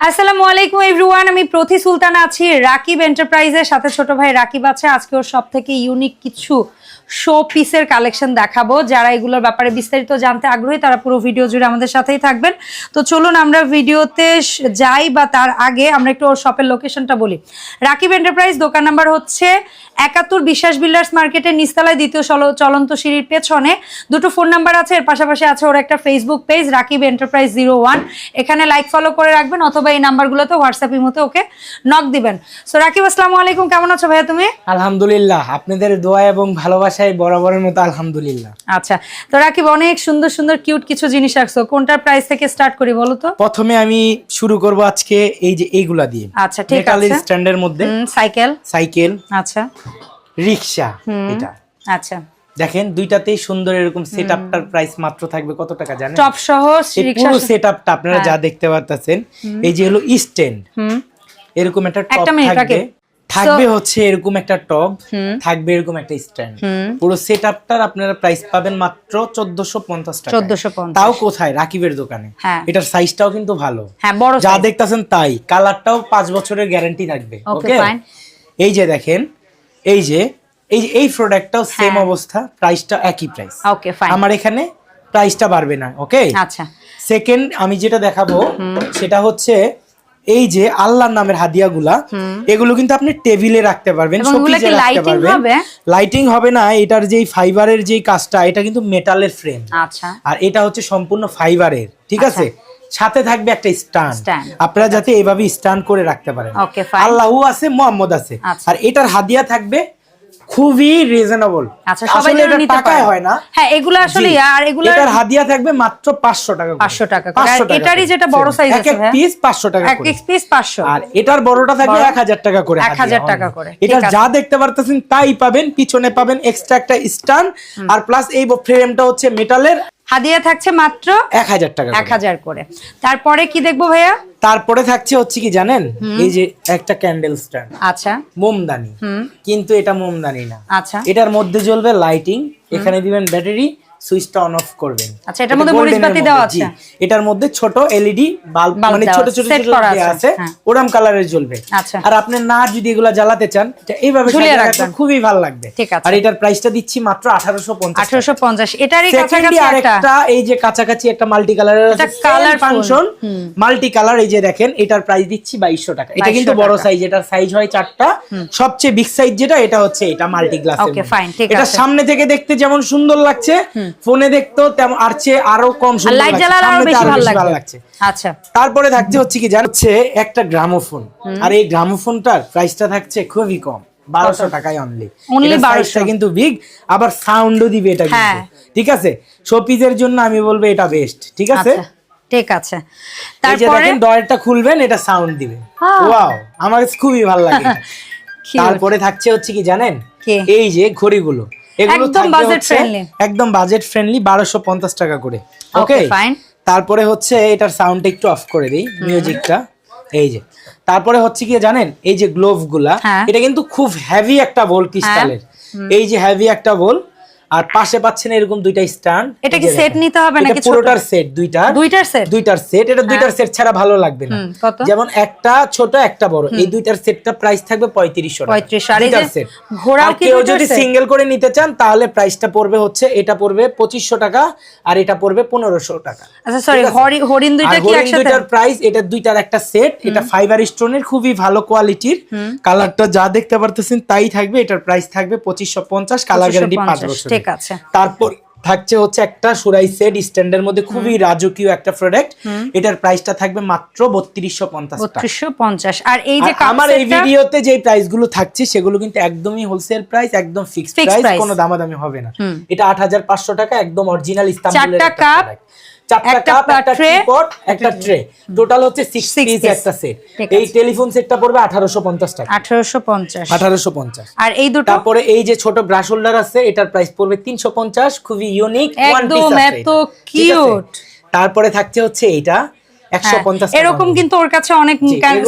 আসসালামু আলাইকুম এভরিওয়ান আমি প্রতি সুলতান আছি, রাকিব এন্টারপ্রাইজের সাথে ছোট ভাই রাকিব আছে। আজকে ওর সব থেকে ইউনিক কিছু শো পিসের কালেকশন দেখাবো। যারা এগুলোর ব্যাপারে বিস্তারিত জানতে আগ্রহী, তারা পুরো ভিডিও জুড়ে আমাদের সাথেই থাকবেন। তো চলুন আমরা ভিডিওতে যাই বা তার আগে আমরা একটু ওর শপের লোকেশনটা বলি। রাকিব এন্টারপ্রাইজ দোকান নাম্বার হচ্ছে একাত্তর বিশ্বাস বিল্ডার্স মার্কেটের নিস্তালায় দ্বিতীয় চলন্ত সিঁড়ির পেছনে দুটো ফোন নাম্বার আছে এর পাশাপাশি আছে ওর একটা Facebook page Rakib enterprise zero one এখানে লাইক ফলো করে রাখবেন অথবা এই নাম্বারগুলোতে হোয়াটসঅ্যাপ ইমোতে ওকে নক দিবেন। সো রাকিব আসসালামু আলাইকুম কেমন আছো ভাইয়া তুমি? আলহামদুলিল্লাহ আপনাদের দোয়া এবং ভালোবাসায় বরাবরের মতো আলহামদুলিল্লাহ। আচ্ছা তো রাকিব অনেক সুন্দর সুন্দর কিউট কিছু জিনিস রাখছো। কোনটার প্রাইস থেকে স্টার্ট করি বলো তো? প্রথমে আমি শুরু করব আজকে এই যে এইগুলা দিয়ে। আচ্ছা ঠিক আছে। স্ট্যান্ডের মধ্যে। সাইকেল সাইকেল আচ্ছা। রিক্সা এটা। আচ্ছা। দেখেন দুইটাতেই সুন্দর এরকম সেট আপটার প্রাইস মাত্র থাকবে কত টাকা জানেন? টপ সহ পুরো সেট আপটা আপনারা যা দেখতে পারতেছেন এই যে হলো স্ট্যান্ড হুম। এরকম একটা টপ থাকবে। থাকবে হচ্ছে এরকম একটা টপ থাকবে এরকম একটা স্ট্যান্ড পুরো সেট আপটার আপনারা প্রাইস পাবেন মাত্র চোদ্দশো পঞ্চাশ টাকা চোদ্দশো পঞ্চাশ। তাও কোথায়? রাকিবের দোকানে। হ্যাঁ। এটার সাইজটাও কিন্তু ভালো। হ্যাঁ যা। দেখতাছেন তাই। কালারটাও পাঁচ বছরের গ্যারান্টি থাকবে। ওকে এই যে দেখেন এই যে এই যে এই প্রোডাক্টটাও সেম হ্যাঁ। অবস্থা প্রাইসটা একই প্রাইস ওকে ফাইন আমার এখানে প্রাইসটা বাড়বে না ওকে আচ্ছা। সেকেন্ড আমি যেটা দেখাবো সেটা হচ্ছে এই যে আল্লাহর নামের হাদিয়াগুলা এগুলো কিন্তু আপনি টেবিলে রাখতে পারবেন এগুলো রাখতে পারবেন? লাইটিং হবে না এটার যেই ফাইবারের যেই কাজটা এটা কিন্তু মেটালের ফ্রেম আচ্ছা। আর এটা হচ্ছে সম্পূর্ণ ফাইবারের ঠিক আছে? সাথে থাকবে একটা স্ট্যান্ড। আপনারা যাতে এভাবে স্ট্যান্ড করে রাখতে পারেন। আল্লাহ আছে মোহাম্মদ আছে। আচ্ছা। আর এটার হাদিয়া থাকবে খুবই রিজনেবল আচ্ছা সবাই টাকায় হয় না। হ্যাঁ এগুলো আসলে আর এগুলো এটার হাদিয়া থাকবে মাত্র পাঁচশো টাকা করে। 500 টাকা করে। 500 আর এটারই যেটা বড় size আছে এক পিস পাঁচশো টাকা করে। এক পিস পাঁচশো। আর এটার বড়টা থাকবে বড়? এক হাজার টাকা করে 1000 হাদিয়া টাকা করে। এটা যা দেখতে পারতেছেন তাই পাবেন পিছনে পাবেন এক্সট্রা একটা স্ট্যান্ড। আর প্লাস এই ফ্রেমটা হচ্ছে মেটালের হাদিয়া থাকছে মাত্র এক হাজার টাকা এক হাজার করে। তারপরে কি দেখব ভাইয়া? তারপরে থাকছে হচ্ছে কি জানেন? এই যে একটা ক্যান্ডেল স্ট্যান্ড আচ্ছা। মোমদানি। কিন্তু এটা মোমদানি না। আচ্ছা। এটার মধ্যে জ্বলবে লাইটিং এখানে দিবেন ব্যাটারি সুইচটা অন অফ করবেন। আচ্ছা, এটার মধ্যে মরিচ বাতি দেওয়া আছে? এটার মধ্যে ছোট এলইডি বাল্ব মানে ছোট ছোট ছোট দেওয়া আছে, আছে হ্যাঁ। ওরাম কালারের জ্বলবে। আচ্ছা। আর আপনি না যদি এগুলা জ্বালাতে চান এটা এইভাবে ঝুলিয়ে রাখবেন। খুবই ভালো লাগবে। ঠিক আছে। আর এটার প্রাইসটা দিচ্ছি মাত্র আঠারোশো পঞ্চাশ আঠারোশো পঞ্চাশ এটারই সেকেন্ডলি কাছাকাছি একটা আরেকটা এই যে কাছাকাছি একটা মাল্টি কালারের এটা কালার ফাংশন মাল্টি কালার এই যে দেখেন এটার প্রাইস দিচ্ছি বাইশশো টাকা। এটা কিন্তু বড় সাইজ এটার সাইজ হয় চারটা। সবচেয়ে বিগ সাইজ যেটা এটা হচ্ছে এটা মাল্টি গ্লাস Okay, fine, ঠিক আছে। এটা সামনে থেকে দেখতে যেমন সুন্দর লাগছে ফোনে দেখতো তেমন আর চেয়ে আরও কম লাইট লাগছে। জ্বালালে আরও বেশি ভালো লাগছে। লাগছে। আচ্ছা। তারপরে থাকছে হচ্ছে কি জানছে একটা গ্রামোফোন। আর এই গ্রামোফোনটার প্রাইসটা থাকছে খুবই কম বারোশো টাকায় অনলি Only এটা 1200 সাইজটা কিন্তু বিগ আবার সাউন্ডও দিবে এটা কিন্তু। হ্যাঁ। ঠিক আছে? শোপিসের জন্য আমি বলব এটা বেস্ট ঠিক আছে? আচ্ছা ঠিক আছে। তারপরে? ডয়ারটা খুলবেন এটা সাউন্ড দিবে। হ্যাঁ। ওয়াও আমার খুবই ভালো লাগে তারপরে থাকছে হচ্ছে কি জানেন? এই যে ঘড়িগুলো। একদম বাজেট ফ্রেন্ডলি বারোশো পঞ্চাশ টাকা করে। ওকে. তারপরে হচ্ছে এটার সাউন্ডটা একটু অফ করে দিই মিউজিকটা এই যে। তারপরে হচ্ছে কি জানেন এই যে গ্লোভগুলা হ্যাঁ। এটা কিন্তু খুব হেভি একটা বল ক্রিস্টালের এই যে হেভি একটা বল আর পাশে পাচ্ছেন এরকম দুইটা স্ট্যান্ড। এটা কি সেট নিতে হবে নাকি পুরোটার সেট দুইটা। দুইটার set? দুইটার সেট এটা দুইটার সেট ছাড়া ভালো লাগবে না। যেমন একটা ছোট একটা বড়। এই দুইটার সেটটা প্রাইস থাকবে পঁয়ত্রিশশো 3500 আর এই সেট আর কি কেউ যদি সিঙ্গেল করে নিতে চান তাহলে প্রাইসটা পড়বে হচ্ছে এটা পড়বে পঁচিশশো টাকা আর এটা পড়বে পনেরোশো টাকা। আচ্ছা সরি হরি হরিণ দুইটা কি একসাথে? দুইটার প্রাইস এটা দুইটার একটা সেট এটা ফাইবার স্টোনের খুবই ভালো কোয়ালিটির কালারটা যা দেখতে পারতেছেন তাই থাকবে। এটার প্রাইস থাকবে পঁচিশশো পঞ্চাশ কালার গ্যারান্টি পাঁচ 2550 বছর ঠিক আছে। তারপর থাকছে হচ্ছে একটা সুরাই সেট স্ট্যান্ডের মধ্যে খুবই রাজকীয় একটা প্রোডাক্ট এটার প্রাইসটা থাকবে মাত্র বত্রিশশো পঞ্চাশ বত্রিশশো পঞ্চাশ। আর এই যে আমার এই ভিডিওতে যে প্রাইসগুলো থাকছে সেগুলো কিন্তু একদমই হোলসেল প্রাইস একদম ফিক্সড প্রাইস। কোনো দামাদামি হবে না। এটা আট হাজার পাঁচশো টাকা একদম অরিজিনাল ইস্তাম্বুলের কাপ। চারটা কাপ একটা tray, একটা ট্রে টোটাল হচ্ছে সিক্স পিস একটা সেট এই টেলিফোন সেটটা পড়বে আঠারোশো পঞ্চাশ টাকা। আঠারোশো পঞ্চাশ। আঠারোশো পঞ্চাশ। আর এই দুটো তারপরে এই যে ছোট ব্রাশ হোল্ডার আছে এটার প্রাইস পড়বে তিনশো পঞ্চাশ খুবই ইউনিক একদম এত। তারপরে থাকছে হচ্ছে এইটা একশো হ্যাঁ, পঞ্চাশ এরকম কিন্তু ওর কাছে অনেক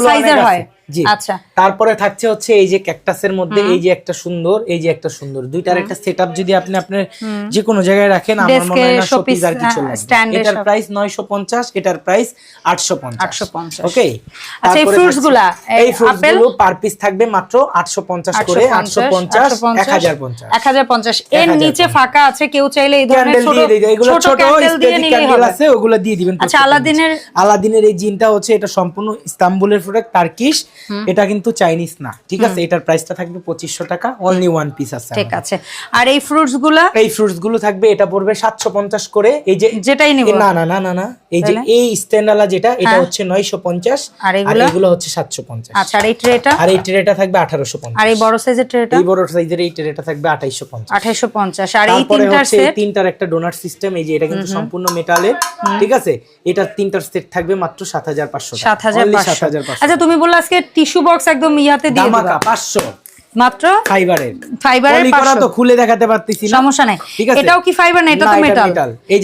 সাইজের হয়। আচ্ছা। তারপরে থাকছে হচ্ছে এই যে ক্যাকটাসের মধ্যে এই যে একটা সুন্দর এই যে একটা সুন্দর। দুইটার একটা সেটআপ যদি আপনি আপনার যে কোনো জায়গায় রাখেন আমার মনে হয় না শোপিস আর কিছু লাগবে। এটার প্রাইস 950 এটার প্রাইস 850 850 ওকে আচ্ছা, এই fruits গুলা, এই ফ্রুটস? গুলো পার পিস থাকবে মাত্র 850 করে 850 1050 1050 এর নিচে ফাঁকা আছে কেউ চাইলে এই ধরনের ছোট এগুলো ছোট ক্যান্ডেল আছে ওগুলো দিয়ে দিবেন আচ্ছা, আলাদিনের- আলাদিনের এই জিনটা হচ্ছে এটা সম্পূর্ণ ইস্তাম্বুলের প্রোডাক্ট টার্কিশ এটা কিন্তু চাইনিজ না ঠিক আছে? এটার প্রাইসটা থাকবে 2500 টাকা অনলি ওয়ান পিস আছে ঠিক আছে। আর এই ফ্রুটসগুলা? এই ফ্রুটসগুলো থাকবে এটা পড়বে 750 করে এই যে যেটাই নিব। না না না না না এই যে? এই স্ট্যান্ডালা যেটা এটা হ্যাঁ। হচ্ছে 950 আর আর এগুলো? হচ্ছে 750 আচ্ছা আর এই ট্রেটা আর এই ট্রেটা থাকবে 1850 আর এই বড় সাইজের ট্রেটা এই বড় সাইজের এই ট্রেটা থাকবে 2850 আঠাইশো পঞ্চাশ আর এই তিনটার সেট তিনটার একটা ডোনাট সিস্টেম এই যে এটা কিন্তু সম্পূর্ণ মেটালের ঠিক আছে? এটার তিনটার সেট থাকবে মাত্র 7500 সাত হাজার পাঁচশো। 7500 আচ্ছা তুমি বললে আজকে টিস্যু বক্স একদম ইয়াতে দিয়ে ধামাকা 500 মাত্র? ফাইবারের ফাইবারের করা তো খুলে দেখাতে পারতেছি না। সমস্যা নাই। এটাও কি ফাইবার না? এটা তো মেটাল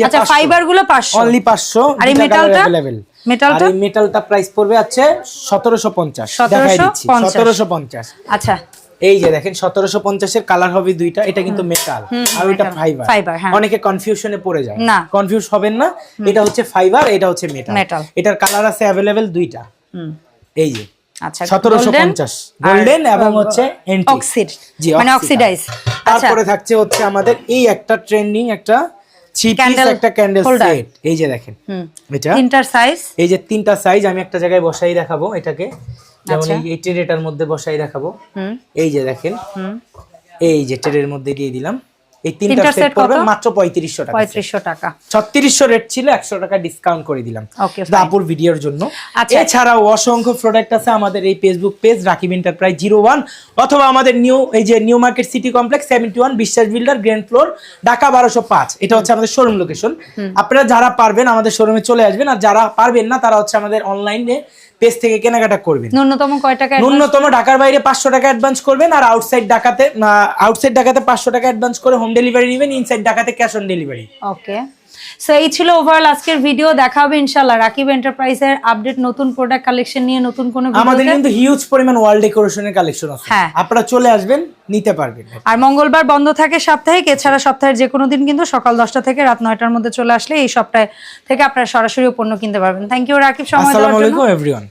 আচ্ছা ফাইবারগুলো 500 অনলি 500 আর এই মেটালটা अवेलेबल মেটালটা আর এই মেটালটা প্রাইস পড়বে আছে 1750 দেখাই দিচ্ছি। 1750 আচ্ছা। এই যে দেখেন 1750 এর কালার হবে দুইটা। এটা কিন্তু মেটাল আর এটা ফাইবার হ্যাঁ। অনেকে কনফিউশনে পড়ে যায়। কনফিউজ হবেন না। এটা হচ্ছে ফাইবার এটা হচ্ছে মেটাল এটার কালার আছে अवेलेबल দুইটা। এই যে। আচ্ছা 1750 আর- গোল্ডেন এবং হচ্ছে। অক্সিড মানে অক্সিডাইজ আচ্ছা। তারপরে থাকছে হচ্ছে আমাদের এই একটা ট্রেন্ডিং একটা থ্রি পিস একটা ক্যান্ডেল সেট এই যে দেখেন এটা। সাইজ এই যে তিনটা সাইজ আমি একটা জায়গায় বসাই দেখাবো এটাকে। যেমন আচ্ছা। এই- ট্রেটার মধ্যে বসাই দেখাবো। এই যে দেখেন এই যে ট্রের মধ্যে দিয়ে দিলাম। এই তিনটা সেট কত? মাত্র পঁয়ত্রিশশো টাকা পঁয়ত্রিশশো টাকা। ছত্রিশশো রেট ছিল একশো টাকা ডিসকাউন্ট করে দিলাম। আপুর ভিডিওর জন্য। আচ্ছা। এছাড়াও অসংখ্য প্রোডাক্ট আছে আমাদের এই Facebook page Rakib enterprise zero one অথবা আমাদের নিউ এই যে new market city complex seventy one Biswas builder grand floor Dhaka বারোশো পাঁচ। এটা হচ্ছে আমাদের শোরুম লোকেশন আপনারা যারা পারবেন আমাদের শোরুমে চলে আসবেন আর যারা পারবেন না তারা হচ্ছে আমাদের অনলাইনে পেজ থেকে কেনাকাটা করবেন। ন্যূনতম কয় টাকা ন্যূনতম ঢাকার বাইরে পাঁচশো টাকা অ্যাডভান্স করবেন আর আউটসাইড ঢাকাতে আউটসাইড ঢাকাতে পাঁচশো টাকা অ্যাডভান্স করে হোম ডেলিভারি নেবেন ইনসাইড ঢাকাতে cash on delivery okay so এই ছিল ওভারঅল আজকের ভিডিও দেখা হবে ইনশাল্লাহ রাকিব এন্টারপ্রাইজের আপডেট নতুন প্রোডাক্ট কালেকশন নিয়ে নতুন কোনো আমাদের কিন্তু হিউজ পরিমাণ ওয়াল ডেকোরেশনের কালেকশন আছে। হ্যাঁ। আপনারা চলে আসবেন নিতে পারবেন। আর মঙ্গলবার বন্ধ থাকে সাপ্তাহিক এছাড়া সপ্তাহের যে কোনো দিন কিন্তু সকাল দশটা থেকে রাত নয়টার মধ্যে চলে আসলে এই সপ্তাহে থেকে আপনারা সরাসরি পণ্য কিনতে পারবেন। Thank you Rakib. সময় দেওয়ার আসসালামু জন্য। আলাইকুম এভরিওয়ান